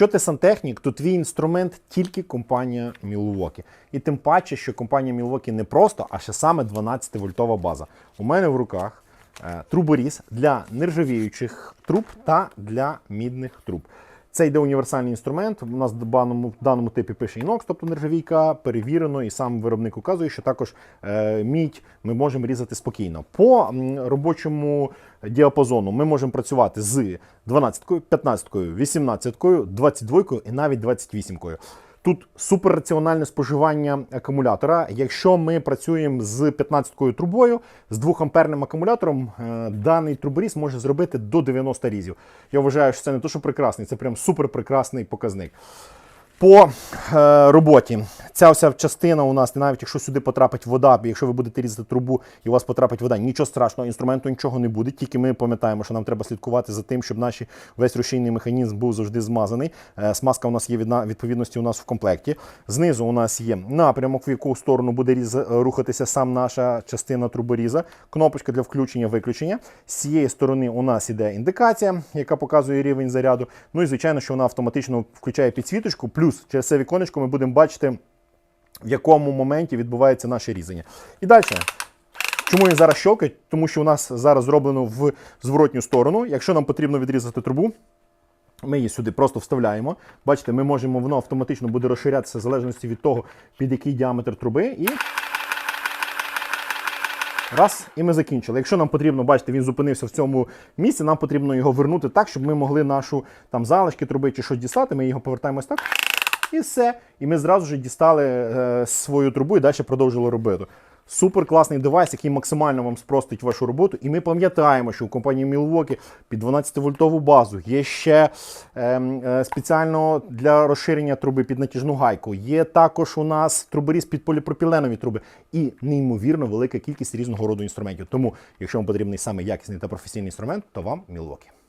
Якщо ти сантехнік, то твій інструмент тільки компанія Milwaukee. І тим паче, що компанія Milwaukee не просто, а ще саме 12-вольтова база. У мене в руках е, труборіз для нержавіючих труб та для мідних труб. Це йде універсальний інструмент. У нас в даному, в даному типі пише інокс, тобто нержавійка, перевірено, і сам виробник указує, що також е, мідь ми можемо різати спокійно. По робочому діапазону ми можемо працювати з 12, 15, 18, 22 і навіть 28. Тут суперраціональне споживання акумулятора. Якщо ми працюємо з 15-кою трубою, з 2-амперним акумулятором, е, даний труборіз може зробити до 90 різів. Я вважаю, що це не то, що прекрасний, це прям супер прекрасний показник. По е, роботі ця вся частина у нас, навіть якщо сюди потрапить вода, якщо ви будете різати трубу і у вас потрапить вода, нічого страшного, інструменту нічого не буде. Тільки ми пам'ятаємо, що нам треба слідкувати за тим, щоб наш весь рушійний механізм був завжди змазаний. Е, смазка у нас є відповідності у нас в комплекті. Знизу у нас є напрямок, в яку сторону буде різ, рухатися сам наша частина труборіза, кнопочка для включення-виключення. З цієї сторони у нас іде індикація, яка показує рівень заряду. Ну і звичайно, що вона автоматично включає підсвіточку. Плюс через це віконечко ми будемо бачити, в якому моменті відбувається наше різання. І далі. Чому він зараз щелкає? Тому що у нас зараз зроблено в зворотню сторону. Якщо нам потрібно відрізати трубу, ми її сюди просто вставляємо. Бачите, ми можемо, воно автоматично буде розширятися в залежності від того, під який діаметр труби. І Раз, і ми закінчили. Якщо нам потрібно, бачите, він зупинився в цьому місці, нам потрібно його вернути так, щоб ми могли нашу там залишки труби чи щось дістати. Ми його повертаємо ось так. І все. І ми зразу ж дістали е, свою трубу і далі продовжили робити. Супер класний девайс, який максимально вам спростить вашу роботу. І ми пам'ятаємо, що у компанії Milwaukee під 12-вольтову базу є ще ем, е, спеціально для розширення труби під натяжну гайку. Є також у нас труборіз під поліпропіленові труби і неймовірно велика кількість різного роду інструментів. Тому, якщо вам потрібний саме якісний та професійний інструмент, то вам Milwaukee.